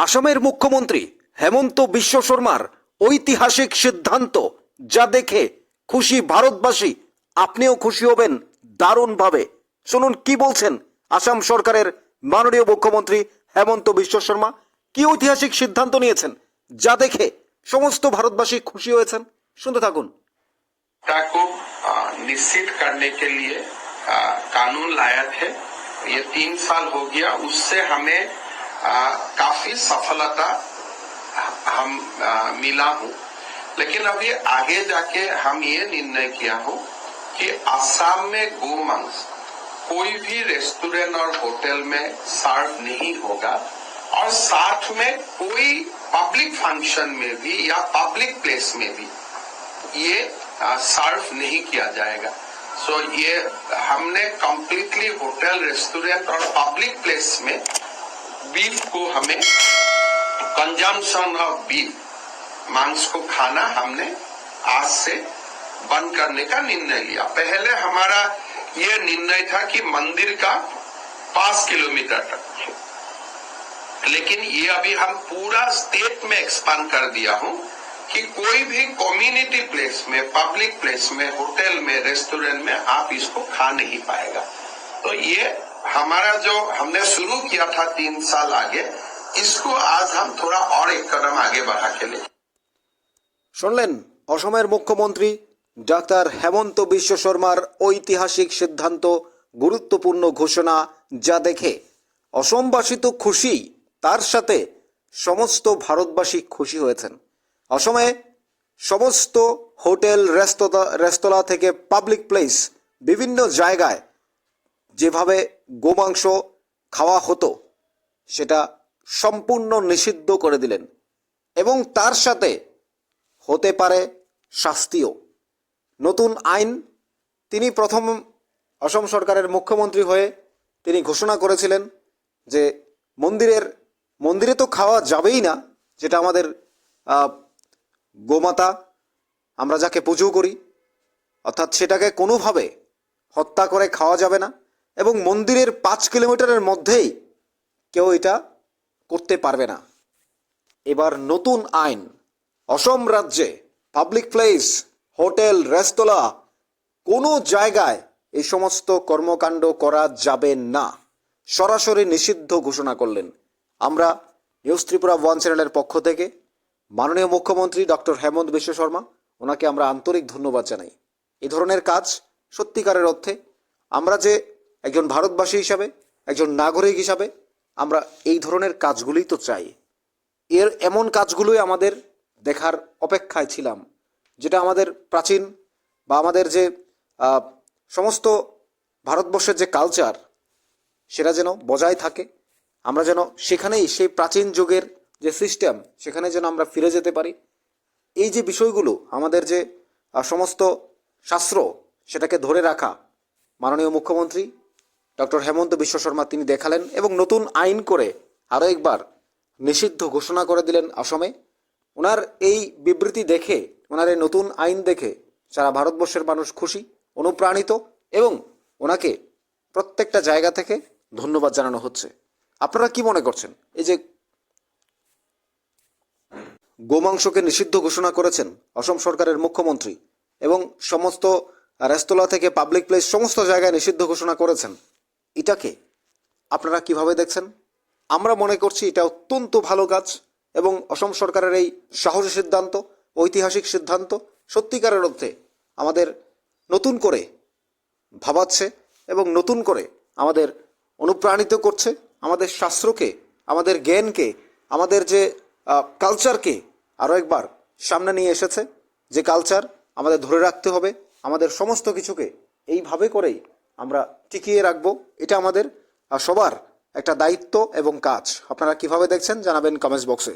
আসামের মুখ্যমন্ত্রী হেমন্ত বিশ্ব শর্মার ঐতিহাসিক সিদ্ধান্ত যা দেখে খুশি ভারতবাসী আপনিও খুশি হবেন দারুণভাবে শুনুন কি বলছেন আসাম সরকারের মাননীয় মুখ্যমন্ত্রী হেমন্ত বিশ্ব শর্মা কি ঐতিহাসিক সিদ্ধান্ত নিয়েছেন যা দেখে সমস্ত ভারতবাসী খুশি হয়েছেন শুনতে থাকুন सत्ता को अ, निश्चित करने के लिए अ, कानून लाया थे ये तीन साल हो गया उससे हमें अ, काफ़ी सफलता हम अ, मिला हूँ। लेकिन अभी आगे जाके हम ये निर्णय किया हूँ कि असम में गोमांस कोई भी रेस्टोरेंट और होटल में सर्व नहीं होगा और साथ में कोई पब्लिक फ़ंक्शन में भी या पब्लिक प्लेस में भी ये सर्व नहीं किया जाएगा। सो so, ये हमने कम्प्लीटली होटल रेस्टोरेंट और पब्लिक प्लेस में बीफ को हमें कंजम्पशन ऑफ़ बीफ मांस को खाना हमने आज से बंद करने का निर्णय लिया। पहले हमारा ये निर्णय था कि मंदिर का पाँच किलोमीटर तक। लेकिन ये अभी हम पूरा स्टेट में एक्सपांड कर दिया हूँ कि कोई भी कम्युनिटी प्लेस में पब्लिक प्लेस में होटल में रेस्टोरेंट में आप इसको खा नहीं पाएगा। तो ये हमारा जो हमने शुरू किया था तीन साल आगे इसको आज हम थोड़ा और एक कदम आगे बढ़ा के ले শুনলেন অসমের মুখ্যমন্ত্রী ডাক্তার হেমন্ত বিশ্ব শর্মার ঐতিহাসিক সিদ্ধান্ত গুরুত্বপূর্ণ ঘোষণা যা দেখে অসমবাসী তো খুশি তার সাথে সমস্ত ভারতবাসী খুশি হয়েছেন অসমে সমস্ত হোটেল রেস্তোরাঁ রেস্তোরাঁ থেকে পাবলিক প্লেস বিভিন্ন জায়গায় যেভাবে গোমাংস খাওয়া হতো, সেটা সম্পূর্ণ নিষিদ্ধ করে দিলেন এবং তার সাথে হতে পারে শাস্তিও। নতুন আইন, তিনি প্রথম অসম সরকারের মুখ্যমন্ত্রী হয়ে তিনি ঘোষণা করেছিলেন যে মন্দিরের, মন্দিরে তো খাওয়া যাবেই না, যেটা আমাদের গোমাতা, আমরা যাকে পুজো করি, অর্থাৎ সেটাকে কোনোভাবে হত্যা করে খাওয়া যাবে না। এবং মন্দিরের পাঁচ কিলোমিটারের মধ্যেই কেউ এটা করতে পারবে না। এবার নতুন আইন। অসম রাজ্যে পাবলিক প্লেস হোটেল রেস্তোরাঁ, কোনো জায়গায় এই সমস্ত কর্মকাণ্ড করা যাবে না। সরাসরি নিষিদ্ধ ঘোষণা করলেন। আমরা নিউজ ত্রিপুরা ওয়ান চ্যানেলের পক্ষ থেকে মাননীয় মুখ্যমন্ত্রী ডক্টর হেমন্ত বিশ্ব শর্মা, ওনাকে আমরা আন্তরিক ধন্যবাদ জানাই। এ ধরনের কাজ সত্যিকারের অর্থে আমরা যে একজন ভারতবাসী হিসাবে, একজন নাগরিক হিসাবে আমরা এই ধরনের কাজগুলোই তো চাই। এর এমন কাজগুলোই আমাদের দেখার অপেক্ষায় ছিলাম, যেটা আমাদের প্রাচীন বা আমাদের যে সমস্ত ভারতবর্ষের যে কালচার সেটা যেন বজায় থাকে। আমরা যেন সেখানেই সেই প্রাচীন যুগের যে সিস্টেম সেখানে যেন আমরা ফিরে যেতে পারি। এই যে বিষয়গুলো, আমাদের যে সমস্ত শাস্ত্র, সেটাকে ধরে রাখা মাননীয় মুখ্যমন্ত্রী ডক্টর হেমন্ত বিশ্ব শর্মা তিনি দেখালেন এবং নতুন আইন করে আরও একবার নিষিদ্ধ ঘোষণা করে দিলেন অসমে ওনার এই বিবৃতি দেখে, ওনার এই নতুন আইন দেখে সারা ভারতবর্ষের মানুষ খুশি, অনুপ্রাণিত এবং ওনাকে প্রত্যেকটা জায়গা থেকে ধন্যবাদ জানানো হচ্ছে। আপনারা কি মনে করছেন? এই যে গোমাংসকে নিষিদ্ধ ঘোষণা করেছেন অসম সরকারের মুখ্যমন্ত্রী এবং সমস্ত রেস্তোরাঁ থেকে পাবলিক প্লেস, সমস্ত জায়গায় নিষিদ্ধ ঘোষণা করেছেন। এটাকে আপনারা কীভাবে দেখছেন? আমরা মনে করছি এটা অত্যন্ত ভালো কাজ এবং অসম সরকারের এই সাহসী সিদ্ধান্ত, ঐতিহাসিক সিদ্ধান্ত সত্যিকারের অর্থে আমাদের নতুন করে ভাবাচ্ছে এবং নতুন করে আমাদের অনুপ্রাণিত করছে, আমাদের শাস্ত্রকে, আমাদের জ্ঞানকে, আমাদের যে কালচারকে আরও একবার সামনে নিয়ে এসেছে, যে কালচার আমাদের ধরে রাখতে হবে, আমাদের সমস্ত কিছুকে এইভাবে করেই আমরা টিকিয়ে রাখব। এটা আমাদের সবার একটা দায়িত্ব এবং কাজ। আপনারা কীভাবে দেখছেন জানাবেন কমেন্টস বক্সে।